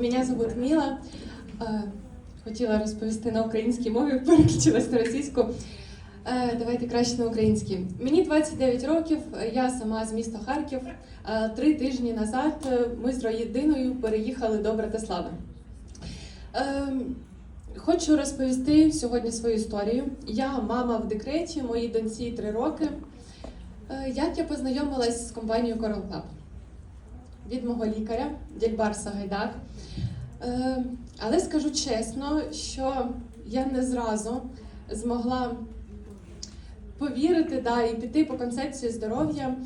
Меня зовут Міла. Е, Хотіла розповісти на українській мові, переключилась на російську. Е, Давайте краще на українській. Мені 29 років, я сама з міста Харків. Е, Три тижні назад ми з родиною переїхали до Братислави. Хочу розповісти сьогодні свою історію. Я мама в декреті, моїй доньці 3 роки. Як я познайомилась з компанією Coral Club? Від мого лікаря, Дільбар Сагайдак. Е, Але скажу чесно, що я не зразу змогла повірити да, і піти по концепції здоров'я.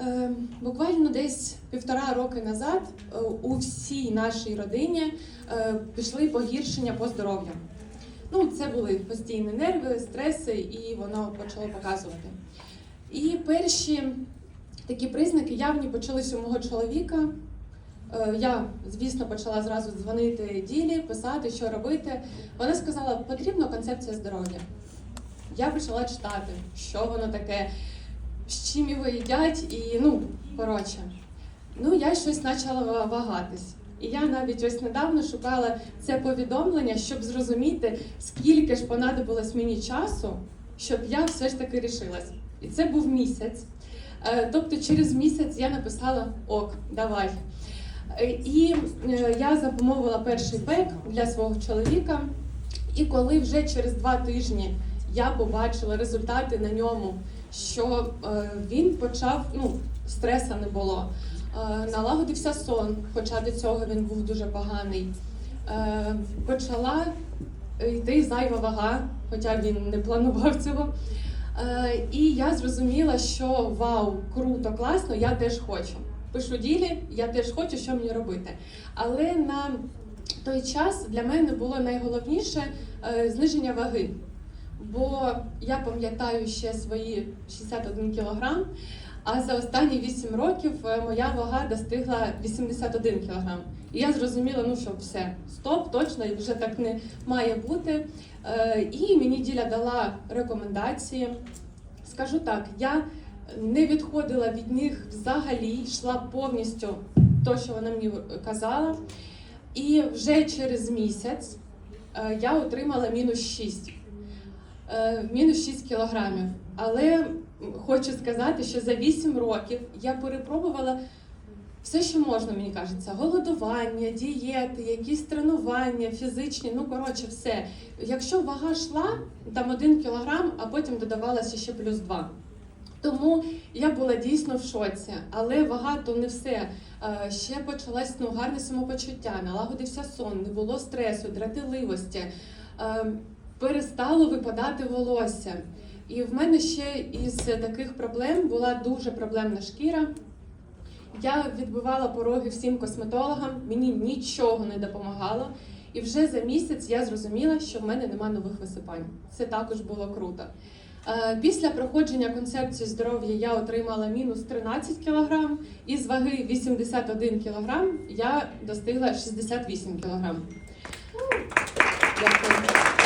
Е, Буквально десь півтора роки назад е, у всій нашій родині пішли погіршення по здоров'ю. Ну, це були постійні нерви, стреси, і воно почало показувати. І перші такі признаки явні почалися у мого чоловіка. Е, Я, звісно, почала зразу дзвонити ділі, писати, що робити. Вона сказала, потрібна концепція здоров'я. Я почала читати, що воно таке, з чим його їдять, і ну, коротше. Ну, я щось почала вагатись. І я навіть ось недавно шукала це повідомлення, щоб зрозуміти, скільки ж понадобилось мені часу, щоб я все ж таки рішилась. І це був місяць. Е, Тобто через місяць я написала ок, давай. Е, І е, я замовила перший пек для свого чоловіка. І коли вже через два тижні я побачила результати на ньому, що він почав, ну, стреса не було, налагодився сон, хоча до цього він був дуже поганий. Почала йти зайва вага, хоча він не планував цього. Е, І я зрозуміла, що вау, круто, класно, я теж хочу. Пишу ділі, я теж хочу, що мені робити. Але на той час для мене було найголовніше е, зниження ваги. Бо я пам'ятаю ще свої 61 кілограм, а за останні 8 років е, моя вага достигла 81 кілограм. І я зрозуміла, ну що все, стоп, точно, вже так не має бути. Е, І мені діля дала рекомендації. Скажу так, я не відходила від них взагалі, йшла повністю то, що вона мені казала. І вже через місяць е, я отримала мінус 6. Е, Мінус 6 кілограмів. Але хочу сказати, що за 8 років я перепробувала все, що можна, мені кажеться: голодування, дієти, якісь тренування, фізичні, ну коротше, все. Якщо вага йшла, там 1 кілограм, а потім додавалося ще плюс 2. Тому я була дійсно в шоці, але вага то не все. Е, Ще почалось ну, гарне самопочуття, налагодився сон, не було стресу, дратівливості, е, перестало випадати волосся. І в мене ще із таких проблем була дуже проблемна шкіра. Я відбивала пороги всім косметологам, мені нічого не допомагало. І вже за місяць я зрозуміла, що в мене нема нових висипань. Це також було круто. Е, Після проходження концепції здоров'я я отримала мінус 13 кг, і з ваги 81 кг я достигла 68 кг. Дякую.